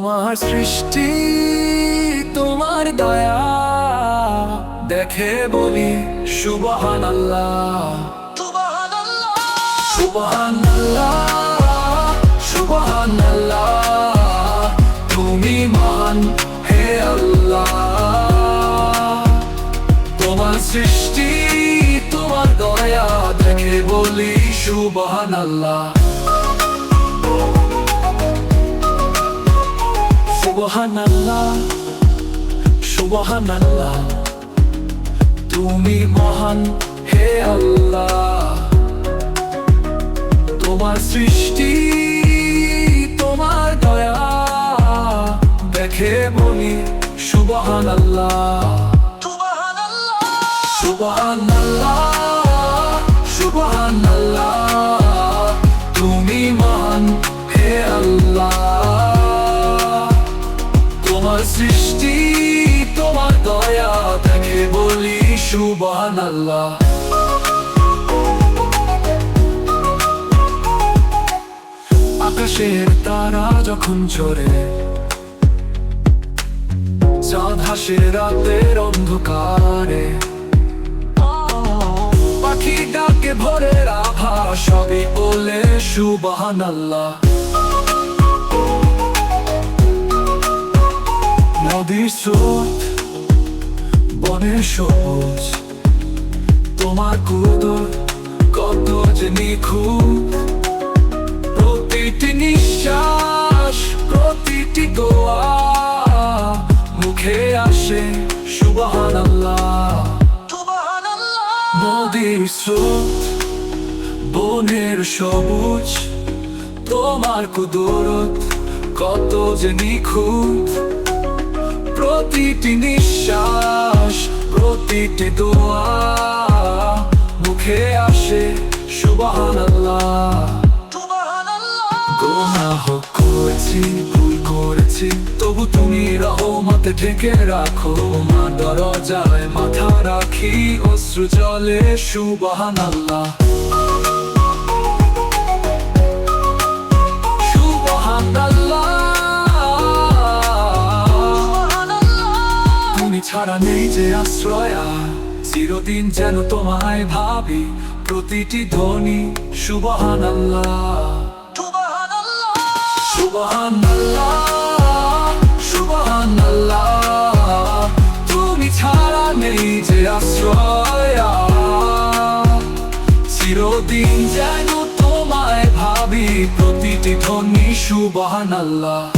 তোমার সৃষ্টি, তোমার দয়া। দেখে বলি সুবহান আল্লাহ সুবহান আল্লাহ সুবহান আল্লাহ তুমি মহান, হে আল্লাহ। তোমার সৃষ্টি, তোমার দয়া। দেখে বলি সুবহান আল্লাহ তুমি মহান হে আল্লাহ। তোমার সৃষ্টি তোমার দয়া দেখে বলি সুবহান আল্লাহ সৃষ্টি, তোমার দয়া দেখে বলি সুবহান আল্লাহ আকাশের তারা যখন চড়ে চাঁদ রাতের অন্ধকারে। পাখি ডাকে ভরে রাভা সবই বলে সুবহান আল্লাহ বনের সবুজ। তোমার কুদর কত যে নিখুঁত। প্রতিটি নিঃশ্বাস প্রতিটি দোয়া মুখে আসে সুবহান আল্লাহ নদীর স্রোত বনের সবুজ। তোমার কুদরত কত যে নিখুঁত। প্রতিটি নিঃশ্বাস প্রতিটি দোয়া মুখে আসে সুবহান আল্লাহ গোনাহ করেছি, ভুল করেছি, তবু তুমি রহমতে ঢেকে রাখো। মা দরজায় মাথা রাখি, অশ্রু জলে সুবহান ছাড়া নেই যে আশ্রয়, চিরদিন যেন তোমায় ভাবি। প্রতিটি ধ্বনি সুবহান আল্লাহ সুবহান আল্লাহ সুবহান আল্লাহ তুমি ছাড়া নেই যে চিরদিন যেন তোমায় ভাবি। প্রতিটি ধ্বনি সুবহান আল্লাহ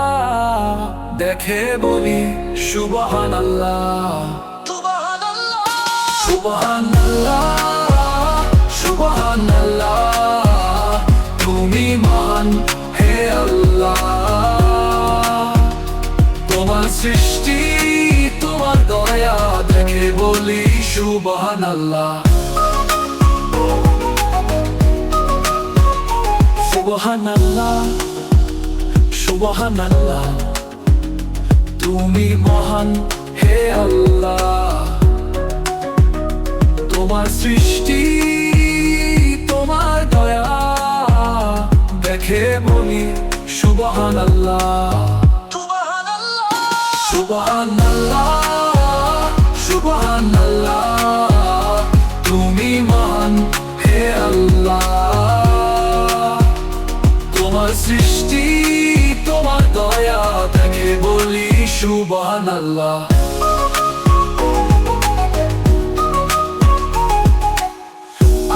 দেখে বলি সুবহান আল্লাহ সুবহান আল্লাহ তুমি মহান, হে আল্লাহ। তোমার সৃষ্টি, তোমার দয়া, দেখে বলি সুবহান আল্লাহ তুমি মহান, হে আল্লাহ। তোমার সৃষ্টি, তোমার দয়া। দেখে বলি সুবহান আল্লাহ সুবহান আল্লাহ সুবহান আল্লাহ মহান আল্লাহ। তোমার সৃষ্টি, তোমার দয়া। দেখে বলি সুবহান আল্লাহ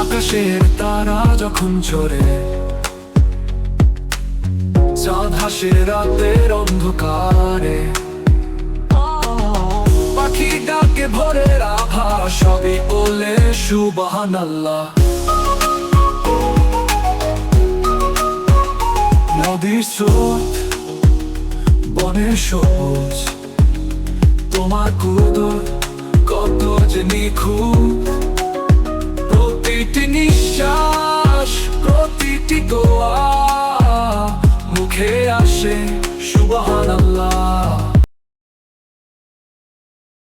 আকাশের তারা যখন চড়ে চাঁদ হাসে রাতের অন্ধকারে। পাখি ডাকে ভোরের আভা সবই বলে সুবহান নদীর স্রোত বনে সবুজ। তোমার কুদর কত যে নিখুঁত। প্রতিটি নিঃশ্বাস